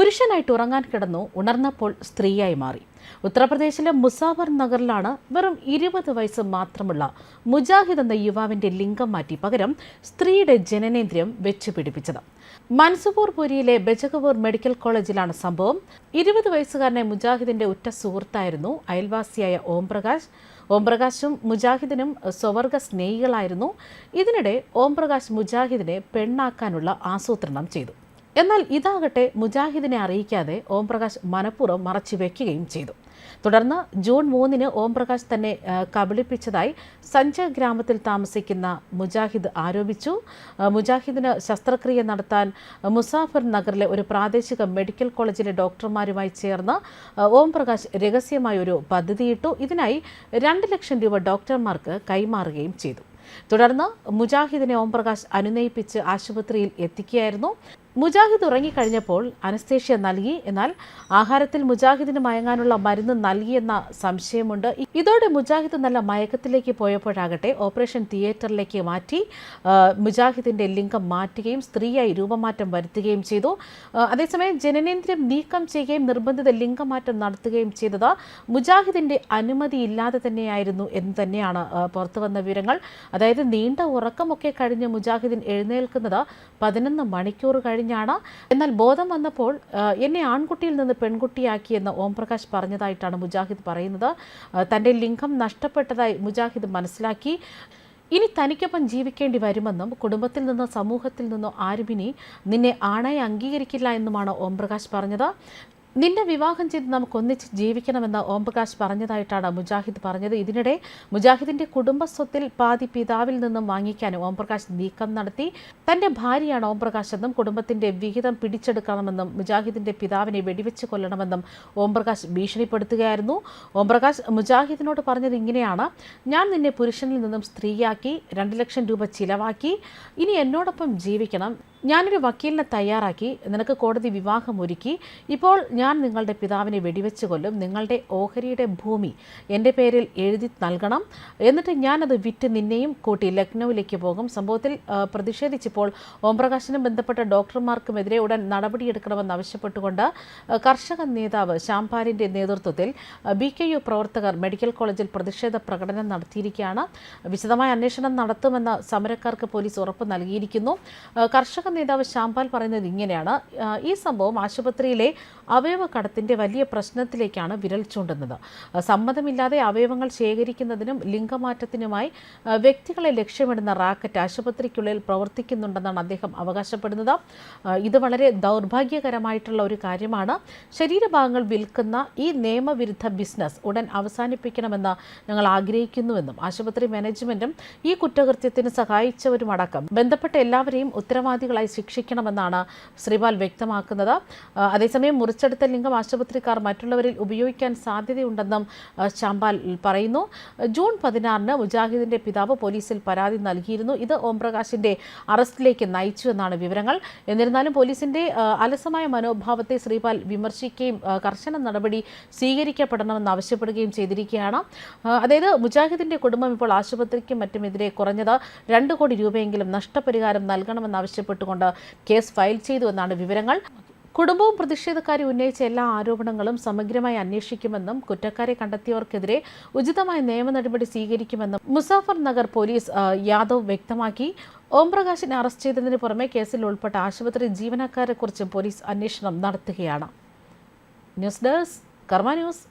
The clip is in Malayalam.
പുരുഷനായിട്ട് ഉറങ്ങാൻ കിടന്നു ഉണർന്നപ്പോൾ സ്ത്രീയായി മാറി. ഉത്തർപ്രദേശിലെ മുസാഫർ നഗറിലാണ് വെറും ഇരുപത് വയസ്സ് മാത്രമുള്ള മുജാഹിദ് എന്ന യുവാവിന്റെ ലിംഗം മാറ്റി പകരം സ്ത്രീയുടെ ജനനേന്ദ്രിയം വെച്ച് പിടിപ്പിച്ചത് മൻസുപൂർ പുരിയിലെ ബെജഗപൂർ മെഡിക്കൽ കോളേജിലാണ് സംഭവം. ഇരുപത് വയസ്സുകാരനെ മുജാഹിദിന്റെ ഉറ്റ സുഹൃത്തായിരുന്നു അയൽവാസിയായ ഓംപ്രകാശ്. ഓംപ്രകാശും മുജാഹിദിനും സ്വവർഗ സ്നേഹികളായിരുന്നു. ഇതിനിടെ ഓംപ്രകാശ് മുജാഹിദിനെ പെണ്ണാക്കാനുള്ള ആസൂത്രണം ചെയ്തു. എന്നാൽ ഇതാകട്ടെ മുജാഹിദിനെ അറിയിക്കാതെ ഓംപ്രകാശ് മനഃപൂർവം മറച്ചു വയ്ക്കുകയും ചെയ്തു. തുടർന്ന് ജൂൺ മൂന്നിന് ഓംപ്രകാശ് തന്നെ കബളിപ്പിച്ചതായി സഞ്ജ ഗ്രാമത്തിൽ താമസിക്കുന്ന മുജാഹിദ് ആരോപിച്ചു. മുജാഹിദിന് ശസ്ത്രക്രിയ നടത്താൻ മുസാഫർ നഗറിലെ ഒരു പ്രാദേശിക മെഡിക്കൽ കോളേജിലെ ഡോക്ടർമാരുമായി ചേർന്ന് ഓംപ്രകാശ് രഹസ്യമായ ഒരു പദ്ധതിയിട്ടു. ഇതിനായി രണ്ട് ലക്ഷം രൂപ ഡോക്ടർമാർക്ക് കൈമാറുകയും ചെയ്തു. തുടർന്ന് മുജാഹിദിനെ ഓംപ്രകാശ് അനുനയിപ്പിച്ച് ആശുപത്രിയിൽ എത്തിക്കുകയായിരുന്നു. മുജാഹിദ് ഉറങ്ങിക്കഴിഞ്ഞപ്പോൾ അനസ്തേഷ്യ നൽകി. എന്നാൽ ആഹാരത്തിൽ മുജാഹിദിന് മയങ്ങാനുള്ള മരുന്ന് നൽകിയെന്ന സംശയമുണ്ട്. ഇതോടെ മുജാഹിദ് നല്ല മയക്കത്തിലേക്ക് പോയപ്പോഴാകട്ടെ ഓപ്പറേഷൻ തിയേറ്ററിലേക്ക് മാറ്റി മുജാഹിദിന്റെ ലിംഗം മാറ്റുകയും സ്ത്രീയായി രൂപമാറ്റം വരുത്തുകയും ചെയ്തു. അതേസമയം ജനനേന്ദ്രിയം നീക്കം ചെയ്യുകയും നിർബന്ധിത ലിംഗമാറ്റം നടത്തുകയും ചെയ്തത് മുജാഹിദിന്റെ അനുമതിയില്ലാതെ തന്നെയായിരുന്നു എന്ന് തന്നെയാണ് പുറത്തു പുറത്തുവന്ന വിവരങ്ങൾ. അതായത് നീണ്ട ഉറക്കമൊക്കെ കഴിഞ്ഞ് മുജാഹിദിൻ എഴുന്നേൽക്കുന്നത് പതിനൊന്ന് മണിക്കൂർ കഴിഞ്ഞാണ്. എന്നാൽ ബോധം വന്നപ്പോൾ എന്നെ ആൺകുട്ടിയിൽ നിന്ന് പെൺകുട്ടിയാക്കി പെൺകുട്ടിയാക്കിയെന്ന് ഓംപ്രകാശ് പറഞ്ഞതായിട്ടാണ് മുജാഹിദ് പറയുന്നത്. തന്റെ ലിംഗം നഷ്ടപ്പെട്ടതായി മുജാഹിദ് മനസ്സിലാക്കി. ഇനി തനിക്കൊപ്പം ജീവിക്കേണ്ടി വരുമെന്നും കുടുംബത്തിൽ നിന്നോ സമൂഹത്തിൽ നിന്നോ ആരും ഇനി നിന്നെ ആണായി അംഗീകരിക്കില്ല എന്നുമാണ് ഓംപ്രകാശ് പറഞ്ഞത്. നിന്നെ വിവാഹം ചെയ്ത് നമുക്ക് ഒന്നിച്ച് ജീവിക്കണമെന്ന് ഓംപ്രകാശ് പറഞ്ഞതായിട്ടാണ് മുജാഹിദ് പറഞ്ഞത്. ഇതിനിടെ മുജാഹിദിന്റെ കുടുംബ സ്വത്തിൽ പാതി പിതാവിൽ നിന്നും വാങ്ങിക്കാൻ ഓംപ്രകാശ് നീക്കം നടത്തി. തന്റെ ഭാര്യയാണ് ഓംപ്രകാശ് എന്നും കുടുംബത്തിന്റെ വിഹിതം പിടിച്ചെടുക്കണമെന്നും മുജാഹിദിന്റെ പിതാവിനെ വെടിവെച്ച് കൊല്ലണമെന്നും ഓംപ്രകാശ് ഭീഷണിപ്പെടുത്തുകയായിരുന്നു. ഓംപ്രകാശ് മുജാഹിദിനോട് പറഞ്ഞത് ഇങ്ങനെയാണ്. ഞാൻ നിന്നെ പുരുഷനിൽ നിന്നും സ്ത്രീയാക്കി രണ്ട് ലക്ഷം രൂപ ചിലവാക്കി ഇനി എന്നോടൊപ്പം ജീവിക്കണം. ഞാനൊരു വക്കീലിനെ തയ്യാറാക്കി നിനക്ക് കോടതി വിവാഹം ഒരുക്കി. ഇപ്പോൾ ഞാൻ നിങ്ങളുടെ പിതാവിനെ വെടിവെച്ച് കൊല്ലും. നിങ്ങളുടെ ഓഹരിയുടെ ഭൂമി എന്റെ പേരിൽ എഴുതി നൽകണം. എന്നിട്ട് ഞാനത് വിറ്റ് നിന്നെയും കൂട്ടി ലക്നൌവിലേക്ക് പോകും. സംഭവത്തിൽ പ്രതിഷേധിച്ചപ്പോൾ ഓംപ്രകാശിനും ബന്ധപ്പെട്ട ഡോക്ടർമാർക്കുമെതിരെ ഉടൻ നടപടിയെടുക്കണമെന്ന് ആവശ്യപ്പെട്ടുകൊണ്ട് കർഷക നേതാവ് ശാംപാലിന്റെ നേതൃത്വത്തിൽ ബി കെ യു പ്രവർത്തകർ മെഡിക്കൽ കോളേജിൽ പ്രതിഷേധ പ്രകടനം നടത്തിയിരിക്കുകയാണ്. വിശദമായ അന്വേഷണം നടത്തുമെന്ന് സമരക്കാർക്ക് പോലീസ് ഉറപ്പ് നൽകിയിരിക്കുന്നു. ആ, കർഷക നേതാവ് ശ്യാംപാൽ പറയുന്നത് ഇങ്ങനെയാണ്. ഈ സംഭവം ആശുപത്രിയിലെ അവയവ കടത്തിന്റെ വലിയ പ്രശ്നത്തിലേക്കാണ് വിരൽ ചൂണ്ടുന്നത്. സമ്മതമില്ലാതെ അവയവങ്ങൾ ശേഖരിക്കുന്നതിനും ലിംഗമാറ്റത്തിനുമായി വ്യക്തികളെ ലക്ഷ്യമിടുന്ന റാക്കറ്റ് ആശുപത്രിക്കുള്ളിൽ പ്രവർത്തിക്കുന്നുണ്ടെന്നാണ് അദ്ദേഹം അവകാശപ്പെടുന്നത്. ഇത് വളരെ ദൗർഭാഗ്യകരമായിട്ടുള്ള ഒരു കാര്യമാണ്. ശരീരഭാഗങ്ങൾ വിൽക്കുന്ന ഈ നിയമവിരുദ്ധ ബിസിനസ് ഉടൻ അവസാനിപ്പിക്കണമെന്ന് ഞങ്ങൾ ആഗ്രഹിക്കുന്നുവെന്നും ആശുപത്രി മാനേജ്മെന്റും ഈ കുറ്റകൃത്യത്തിന് സഹായിച്ചവരുമടക്കം ബന്ധപ്പെട്ട എല്ലാവരെയും ഉത്തരവാദികളായി ശിക്ഷിക്കണമെന്നാണ് ശ്രീപാൽ വ്യക്തമാക്കുന്നത്. അതേസമയം മുറിച്ചെടുത്ത ലിംഗം ആശുപത്രിക്കാർ മറ്റുള്ളവരിൽ ഉപയോഗിക്കാൻ സാധ്യതയുണ്ടെന്നും ചാമ്പാൽ പറയുന്നു. ജൂൺ പതിനാറിന് മുജാഹിദിന്റെ പിതാവ് പോലീസിൽ പരാതി നൽകിയിരുന്നു. ഇത് ഓംപ്രകാശിന്റെ അറസ്റ്റിലേക്ക് നയിച്ചു എന്നാണ് വിവരങ്ങൾ. എന്നിരുന്നാലും പോലീസിന്റെ അലസമായ മനോഭാവത്തെ ശ്രീപാൽ വിമർശിക്കുകയും കർശന നടപടി സ്വീകരിക്കപ്പെടണമെന്ന് ആവശ്യപ്പെടുകയും ചെയ്തിരിക്കുകയാണ്. അതായത് മുജാഹിദിന്റെ കുടുംബം ഇപ്പോൾ ആശുപത്രിക്കും മറ്റുമെതിരെ കുറഞ്ഞത് രണ്ട് കോടി രൂപയെങ്കിലും നഷ്ടപരിഹാരം നൽകണമെന്ന് ആവശ്യപ്പെട്ടുകൊണ്ട് കേസ് ഫയൽ ചെയ്തു എന്നാണ് വിവരങ്ങൾ. കുടുംബവും പ്രതിഷേധക്കാരും ഉന്നയിച്ച എല്ലാ ആരോപണങ്ങളും സമഗ്രമായി അന്വേഷിക്കുമെന്നും കുറ്റക്കാരെ കണ്ടെത്തിയവർക്കെതിരെ ഉചിതമായ നിയമ നടപടി സ്വീകരിക്കുമെന്നും മുസാഫർ നഗർ പോലീസ് യാദവ് വ്യക്തമാക്കി. ഓംപ്രകാശിനെ അറസ്റ്റ് ചെയ്തതിന് പുറമെ കേസിൽ ഉൾപ്പെട്ട ആശുപത്രി ജീവനക്കാരെക്കുറിച്ചും പോലീസ് അന്വേഷണം നടത്തുകയാണ്. News desk Karma news.